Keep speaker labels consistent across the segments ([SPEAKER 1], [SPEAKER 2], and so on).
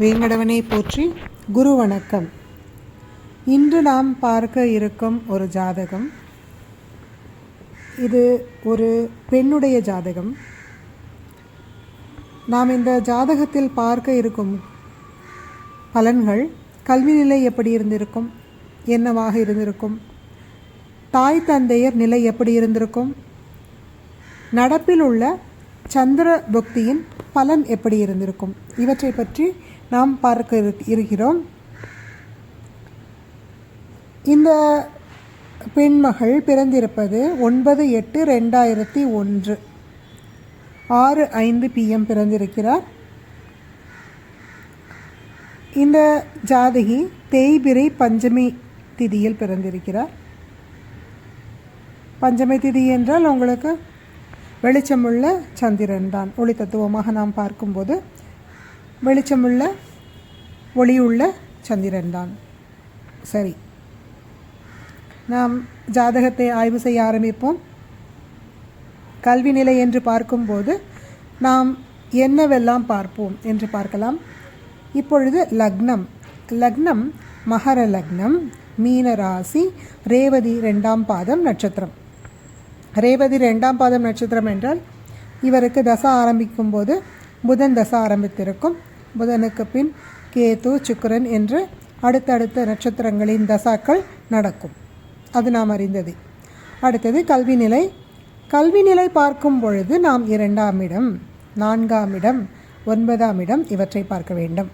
[SPEAKER 1] வேங்கடவனை போற்றி குரு வணக்கம். இன்று நாம் பார்க்க இருக்கும் ஒரு ஜாதகம். இது ஒரு பெண்ணுடைய ஜாதகம். நாம் இந்த ஜாதகத்தில் பார்க்க இருக்கும் பலன்கள் கல்வி நிலை எப்படி இருந்திருக்கும் என்னவாக இருந்திருக்கும் தாய் தந்தையர் நிலை எப்படி இருந்திருக்கும் நடப்பில் உள்ள சந்திர புக்தியின் பலன் எப்படி இருந்திருக்கும் இவற்றை பற்றி நாம் பார்க்க இரு- இருக்கிறோம். இந்த பெண்மகள் பிறந்திருப்பது ஒன்பது எட்டு ரெண்டாயிரத்தி ஒன்று. ஆறு ஐந்து பிஎம் பிறந்திருக்கிறார். இந்த ஜாதகி தேய்பிரை பஞ்சமி திதியில் பிறந்திருக்கிறார். பஞ்சமி திதி என்றால் உங்களுக்கு வெளிச்சமுள்ள சந்திரன் தான். ஒளி தத்துவமாக நாம் பார்க்கும்போது வெளிச்சமுள்ள ஒளியுள்ள சந்திரன் தான். சரி. நாம் ஜாதகத்தை ஆய்வு செய்ய ஆரம்பிப்போம். கல்வி நிலை என்று பார்க்கும்போது நாம் என்னவெல்லாம் பார்ப்போம் என்று பார்க்கலாம். இப்பொழுது லக்னம். லக்னம் மகர லக்னம் மீன ராசி ரேவதி ரெண்டாம் பாதம் நட்சத்திரம். ரேவதி ரெண்டாம் பாதம் நட்சத்திரம் என்றால் இவருக்கு தசை ஆரம்பிக்கும் போது புதன் தசை ஆரம்பித்திருக்கும். புதனுக்கு பின் கேது சுக்கரன் என்று அடுத்தடுத்த நட்சத்திரங்களின் தசாக்கள் நடக்கும். அது நாம் அறிந்தது. அடுத்தது கல்வி நிலை கல்வி நிலை பார்க்கும் பொழுது நாம் இரண்டாம் இடம் நான்காம் இடம் ஒன்பதாம் இடம் இவற்றை பார்க்க வேண்டும்.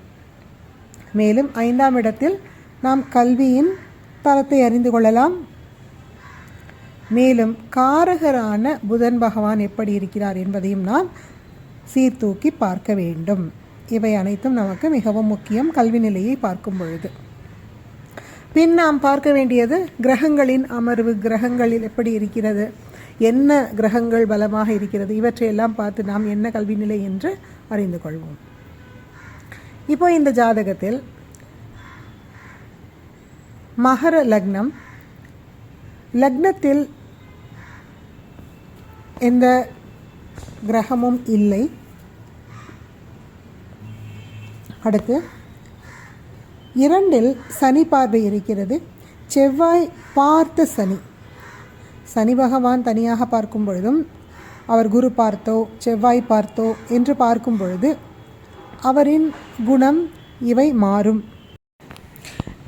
[SPEAKER 1] மேலும் ஐந்தாம் இடத்தில் நாம் கல்வியின் தரத்தை அறிந்து கொள்ளலாம். மேலும் காரகரான புதன் பகவான் எப்படி இருக்கிறார் என்பதையும் நாம் சீர்தூக்கி பார்க்க வேண்டும். இவை அனைத்தும் நமக்கு மிகவும் முக்கியம். கல்வி நிலையை பார்க்கும் பொழுது. பின் நாம் பார்க்க வேண்டியது கிரகங்களின் அமர்வு. கிரகங்களில் எப்படி இருக்கிறது? என்ன கிரகங்கள் பலமாக இருக்கிறது? இவற்றையெல்லாம் பார்த்து நாம் என்ன கல்வி நிலை என்று அறிந்து கொள்வோம். இப்போ இந்த ஜாதகத்தில் மகர லக்னம். லக்னத்தில் எந்த கிரகமும் இல்லை. அடுத்து இரண்டில் சனி பார்வை இருக்கிறது. செவ்வாய் பார்த்த சனி. சனி பகவான் தனியாக பார்க்கும் பொழுதும் அவர் குரு பார்த்தோ செவ்வாய் பார்த்தோ என்று பார்க்கும் பொழுது அவரின் குணம் இவை மாறும்.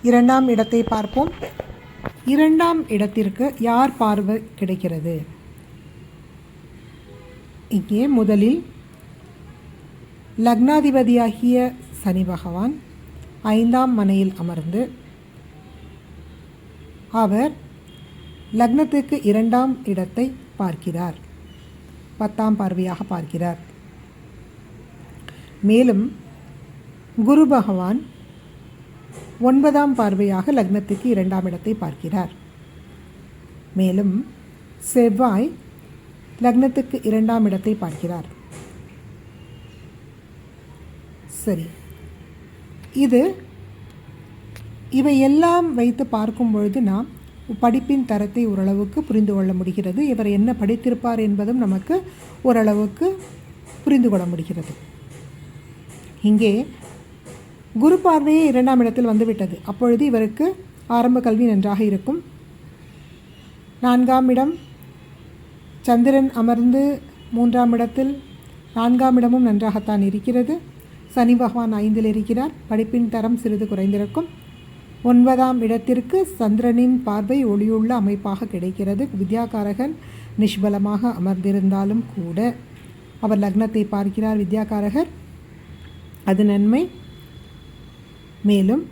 [SPEAKER 1] இரண்டாம் இடத்தை பார்ப்போம். இரண்டாம் இடத்திற்கு யார் பார்வை கிடைக்கிறது? இங்கே முதலில் லக்னாதிபதியாகிய சனி பகவான் ஐந்தாம் மனையில் அமர்ந்து அவர் லக்னத்துக்கு இரண்டாம் இடத்தை பார்க்கிறார். பத்தாம் பார்வையாக பார்க்கிறார். மேலும் குரு பகவான் ஒன்பதாம் பார்வையாக லக்னத்துக்கு இரண்டாம் இடத்தை பார்க்கிறார். மேலும் செவ்வாய் லக்னத்துக்கு இரண்டாம் இடத்தை பார்க்கிறார். சரி. இது இவை எல்லாம் வைத்து பார்க்கும் பொழுது நாம் படிப்பின் தரத்தை ஓரளவுக்கு புரிந்து கொள்ள முடிகிறது. இவர் என்ன படித்திருப்பார் என்பதும் நமக்கு ஓரளவுக்கு புரிந்து கொள்ள முடிகிறது. இங்கே குரு பார்வையே இரண்டாம் இடத்தில் வந்துவிட்டது. அப்பொழுது இவருக்கு ஆரம்ப கல்வி நன்றாக இருக்கும். நான்காம் இடம் சந்திரன் அமர்ந்து மூன்றாம் இடத்தில் நான்காம் இடமும் நன்றாகத்தான் இருக்கிறது. சனி பகவான் ஐந்தில் இருக்கிறார். படிப்பின் தரம் சிறிது குறைந்திருக்கும். ஒன்பதாம் இடத்திற்கு சந்திரனின் பார்வை ஒளியுள்ள அமைப்பாக கிடைக்கிறது. வித்யாகாரகன் நிஷ்பலமாக அமர்ந்திருந்தாலும் கூட. அவர் லக்னத்தை பார்க்கிறார் வித்யாகாரகர் அது நன்மை. மேலும்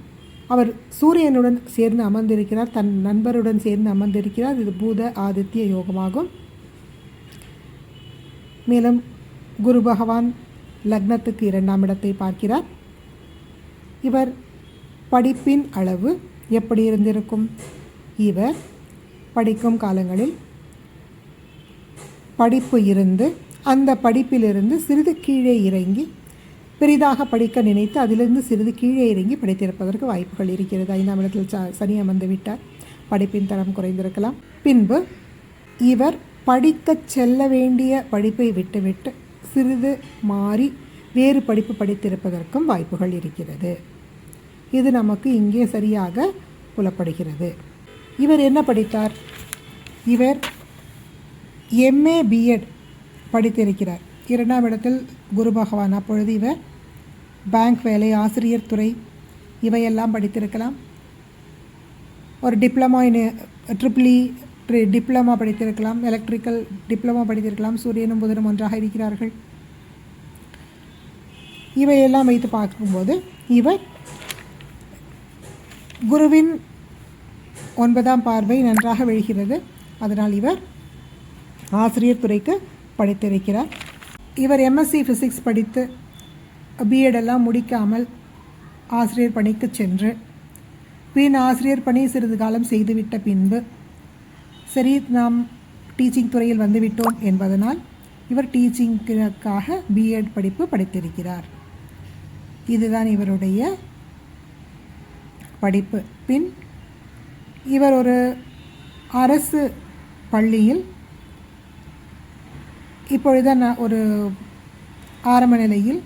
[SPEAKER 1] அவர் சூரியனுடன் சேர்ந்து அமர்ந்திருக்கிறார். தன் நண்பருடன் சேர்ந்து அமர்ந்திருக்கிறார். இது பூத ஆதித்ய யோகமாகும். மேலும் குரு பகவான் லக்னத்துக்கு இரண்டாம் இடத்தை பார்க்கிறார். இவர் படிப்பின் அளவு எப்படி இருந்திருக்கும்? இவர் படிக்கும் காலங்களில் படிப்பு இருந்து அந்த படிப்பிலிருந்து சிறிது கீழே இறங்கி பெரிதாக படிக்க நினைத்து அதிலிருந்து சிறிது கீழே இறங்கி படித்திருப்பதற்கு வாய்ப்புகள் இருக்கிறது. ஐந்தாம் இடத்தில் ச சனி அமர்ந்து விட்டார். படிப்பின் தரம் குறைந்திருக்கலாம். பின்பு இவர் படிக்கச் செல்ல வேண்டிய படிப்பை விட்டுவிட்டு சிறிது மாறி வேறு படிப்பு படித்திருப்பதற்கும் வாய்ப்புகள் இருக்கிறது. இது நமக்கு இங்கே சரியாக புலப்படுகிறது. இவர் என்ன படித்தார்? இவர் எம்ஏ பிஎட் படித்திருக்கிறார். இரண்டாம் இடத்தில் குரு பகவான். அப்பொழுது இவர் பேங்க் வேலை ஆசிரியர் துறை இவையெல்லாம் படித்திருக்கலாம். ஒரு diploma in triple E diploma படித்திருக்கலாம் எலக்ட்ரிக்கல் டிப்ளமா படித்திருக்கலாம் சூரியனும் புதனும் ஒன்றாக இருக்கிறார்கள். இவையெல்லாம் வைத்து பார்க்கும்போது இவர் குருவின் ஒன்பதாம் பார்வை நன்றாக விழுகிறது. அதனால் இவர் ஆசிரியர் துறைக்கு படித்திருக்கிறார். இவர் எம்எஸ்சி ஃபிசிக்ஸ் படித்து பிஎட் எல்லாம் முடிக்காமல் ஆசிரியர் பணிக்கு சென்று பின் ஆசிரியர் பணி சிறிது காலம் செய்துவிட்ட பின்பு சரி நாம் டீச்சிங் துறையில் வந்துவிட்டோம் என்பதனால் இவர் டீச்சிங்காக பிஎட் படிப்பு படித்திருக்கிறார். இதுதான் இவருடைய படிப்பு. பின் இவர் ஒரு அரசு பள்ளியில் இப்பொழுது நான் ஒரு ஆரம்ப நிலையில்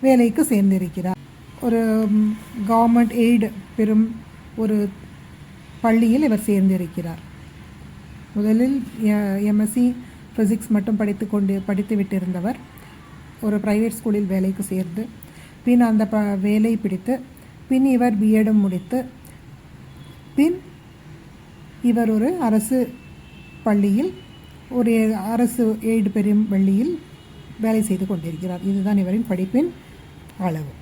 [SPEAKER 1] வேலைக்கு சேர்ந்திருக்கிறார். ஒரு கவர்மெண்ட் எய்டு பெறும் ஒரு பள்ளியில் இவர் சேர்ந்திருக்கிறார். முதலில் எம்எஸ்சி ஃபிசிக்ஸ் மட்டும் படித்து கொண்டு படித்து விட்டிருந்தவர். ஒரு ப்ரைவேட் ஸ்கூலில் வேலைக்கு சேர்ந்து பின் அந்த ப வேலை பிடித்து பின் இவர் பிஎடும் முடித்து பின் இவர் ஒரு அரசு பள்ளியில் ஒரு அரசு ஏடு பெரும் பள்ளியில் வேலை செய்து கொண்டிருக்கிறார். இதுதான் இவரின் படிப்பின் அளவு.